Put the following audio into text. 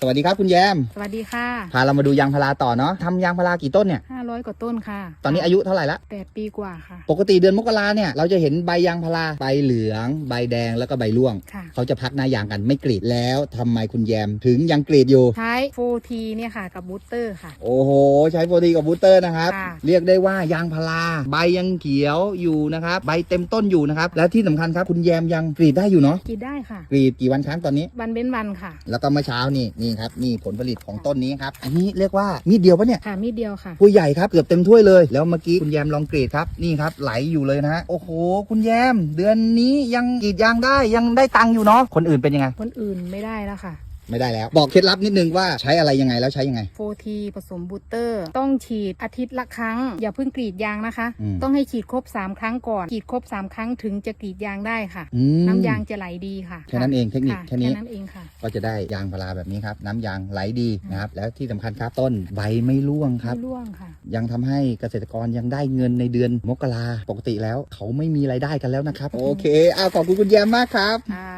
สวัสดีครับคุณแยม สวัสดีค่ะพาเรามาดูยางพาราต่อเนาะทำยางพารากี่ต้นเนี่ย500กว่าต้นค่ะ ตอนนี้อายุเท่าไหร่ละ8ปีกว่าค่ะ ปกติเดือนมกราเนี่ยเราจะเห็นใบยางพาราใบเหลือง ใบแดงแล้วก็ใบร่วง ค่ะ เขาจะพักหน้ายางกันไม่กรีดแล้วทำไมคุณแยม ถึงยังกรีดอยู่ ใช้โฟทีเนี่ยค่ะ กับบูสเตอร์ค่ะ โอ้โห ใช้โปรตีกับบูสเตอร์นะครับ ค่ะ เรียกได้ว่ายางพาราใบยังเขียวอยู่นะครับ ใบเต็มต้นอยู่นะครับ และที่สำคัญครับคุณแยมยังกรีดได้อยู่เนาะกินได้ค่ะ กรีดกี่วันครั้งตอนนี้ วันเบ้นวันค่ะ แล้วก็เมื่อเช้านี่นี่ครับนี่ผลผลิตของต้นนี้ครับอันนี้เรียกว่ามีดเดียวปะเนี่ยค่ะมีดเดียวค่ะ ผู้ใหญ่ครับเกือบเต็มถ้วยเลยแล้วเมื่อกี้คุณแยมลองกรีดครับนี่ครับไหลอยู่เลยนะฮะโอ้โห คุณแยม เดือนนี้ยังกรีดยางได้ยังได้ตังค์อยู่เนาะคนอื่นเป็นยังไง คนอื่นไม่ได้แล้วค่ะ ไม่ได้แล้ว บอกเคล็ดลับนิดนึงว่าใช้อะไรยังไงแล้วใช้ยังไง โฟทีผสมบูสเตอร์ ต้องฉีดอาทิตย์ละครั้ง อย่าเพิ่งกรีดยางนะคะ อืม ต้องให้ฉีดครบ 3 ครั้งก่อนกรีดครบ 3 ครั้งถึงจะกรีดยางได้ค่ะ อืม น้ำยางจะไหลดีค่ะแค่นั้นเองเทคนิคะแค่นี้ แค่นั้นเองค่ะ ก็จะได้ยางพาราแบบนี้ครับ น้ำยางไหลดีนะครับ แล้วที่สำคัญครับต้นใบไม่ร่วงครับ ไม่ร่วงค่ะ ยังทำให้เกษตรกรยังได้เงินในเดือนมกราปกติแล้ว เขาไม่มีรายได้กันแล้วนะครับ โอเคอ้าวขอบคุณคุณแยมมากครับ ค่ะดีค่ะ